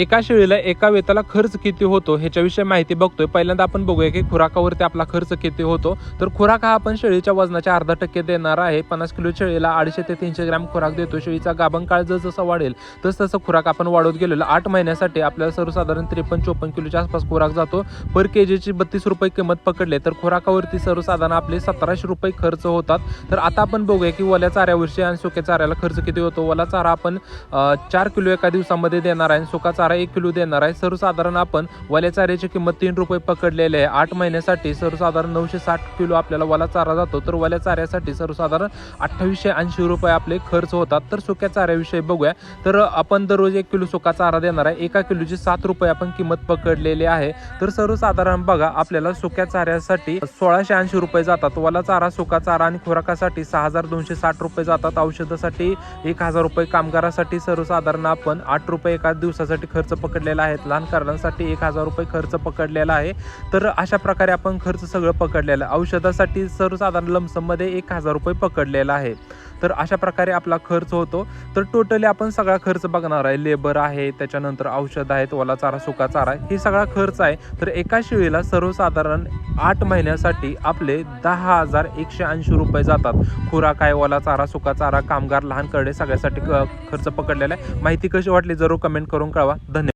एका शेळीला एका वेताला खर्च किती होतो ह्याच्याविषयी माहिती बघतोय. पहिल्यांदा आपण बघूया की खुराकावरती आपला खर्च किती होतो. तर खुराक हा आपण शेळीच्या वजनाच्या अर्धा टक्के देणार आहे. पन्नास किलो शेळीला अडीचशे ते तीनशे ग्रॅम खुराक देतो. शेळीचा गाभण काळ जस जसा वाढेल तस तसं खुराक आपण वाढवत गेलेलो. आठ महिन्यासाठी आपल्याला सर्वसाधारण त्रेपन्न चोपन्न किलोच्या आसपास खुराक जातो. पर के जीची बत्तीस रुपये किंमत पकडले तर खुराकावरती सर्वसाधारण आपले सतराशे रुपये खर्च होतात. तर आता आपण बघूया की वल्या चाऱ्यावरची आणि सुक्या चाऱ्याला खर्च किती होतो. वला चारा आपण चार किलो एका दिवसामध्ये देणार आहे आणि सुका चारा एक किलो देणार आहे. सर्वसाधारण आपण वल्या चाऱ्याची किंमत तीन रुपये पकडलेली आहे. आठ महिन्यासाठी सर्वसाधारण नऊशे साठ किलो आपल्याला वला चारा जातो. तर वल्या चाऱ्यासाठी सर्वसाधारण अठ्ठावीसशे ऐंशी रुपये आपले खर्च होतात. तर सुक्या चाऱ्याविषयी बघूया. तर आपण दररोज एक किलो सुका चारा देणार आहे. एका किलोची सात रुपये आपण किंमत पकडलेली आहे. तर सर्वसाधारण बघा आपल्याला सुक्या चाऱ्यासाठी सोळाशे ऐंशी रुपये जातात. वला चारा सुका चारा आणि खुराकासाठी सहा हजार दोनशे साठ रुपये जातात. औषधासाठी एक हजार रुपये कामगारासाठी सर्वसाधारण आपण आठ रुपये एका दिवसासाठी खर्च पकडलेला आहे. लहान कारणांसाठी एक हजार रुपये खर्च पकडलेला आहे. तर अशा प्रकारे आपण खर्च सगळं पकडलेला आहे. औषधासाठी सर्वसाधारण लमसममध्ये एक हजार रुपये पकडलेला आहे. तर अशा प्रकारे आपला खर्च होतो. तर टोटली आपण सगळा खर्च बघणार आहे. लेबर आहे त्याच्यानंतर औषध आहेत ओला चारा सुका चारा हे सगळा खर्च आहे. तर एका शेळीला सर्वसाधारण आठ महिन्यासाठी आपले दहा हजार एकशे ऐंशी रुपये जातात. खुराक आहे ओला चारा सुका चारा कामगार लहान करडे सगळ्यासाठी क- खर्च पकडलेला आहे. माहिती कशी वाटली जरूर कमेंट करून कळवा. धन्यवाद.